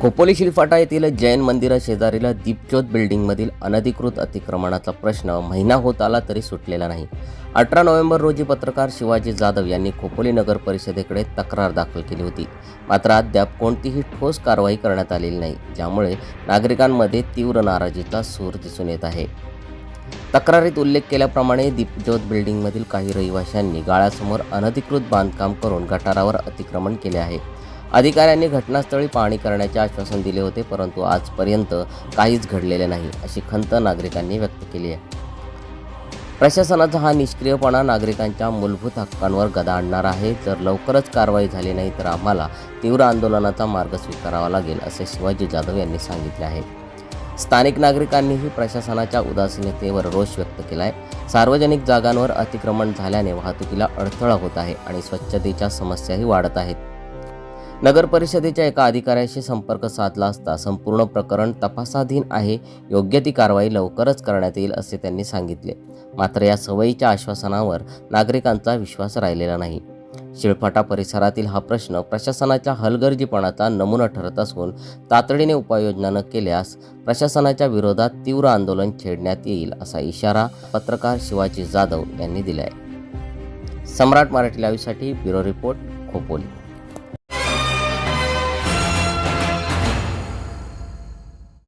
खोपोली शिलफाटा येथील जैन मंदिरा शेजारीला दीपज्योत बिल्डिंगमधील अनधिकृत अतिक्रमणाचा प्रश्न महिना होत आला तरी सुटलेला नाही. अठरा नोव्हेंबर रोजी पत्रकार शिवाजी जाधव यांनी खोपोली नगर परिषदेकडे तक्रार दाखल केली होती. मात्र अद्याप कोणतीही ठोस कारवाई करण्यात आलेली नाही ज्यामुळे नागरिकांमध्ये तीव्र नाराजीचा सूर दिसून येत आहे. तक्रारीत उल्लेख केल्याप्रमाणे दीपज्योत बिल्डिंगमधील काही रहिवाशांनी गाळ्यासमोर अनधिकृत बांधकाम करून गटारावर अतिक्रमण केले आहे. अधिकाऱ्यांनी घटनास्थळी पाहणी करण्याचे आश्वासन दिले होते परंतु आजपर्यंत काहीच घडलेले नाही अशी खंत नागरिकांनी व्यक्त केली आहे. प्रशासनाचा हा निष्क्रियपणा नागरिकांच्या मूलभूत हक्कांवर गदा आणणार आहे. जर लवकरच कारवाई झाली नाही तर आम्हाला तीव्र आंदोलनाचा मार्ग स्वीकारावा लागेल असे शिवाजी जाधव यांनी सांगितले आहे. स्थानिक नागरिकांनीही प्रशासनाच्या उदासीनतेवर रोष व्यक्त केला आहे सार्वजनिक जागांवर अतिक्रमण झाल्याने वाहतुकीला अडथळा होत आहे आणि स्वच्छतेच्या समस्याही वाढत आहेत. नगर परिषदेच्या एका अधिकाऱ्याशी संपर्क साधला असता संपूर्ण प्रकरण तपासाधीन आहे योग्य ती कारवाई लवकरच करण्यात येईल असे त्यांनी सांगितले. मात्र या सवयीच्या आश्वासनावर नागरिकांचा विश्वास राहिलेला नाही. शिळफाटा परिसरातील हा प्रश्न प्रशासनाच्या हलगर्जीपणाचा नमुना ठरत असून तातडीने उपाययोजना न केल्यास प्रशासनाच्या विरोधात तीव्र आंदोलन छेडण्यात येईल असा इशारा पत्रकार शिवाजी जाधव यांनी दिला आहे सम्राट मराठी लाईव्हसाठी ब्युरो रिपोर्ट खोपोली.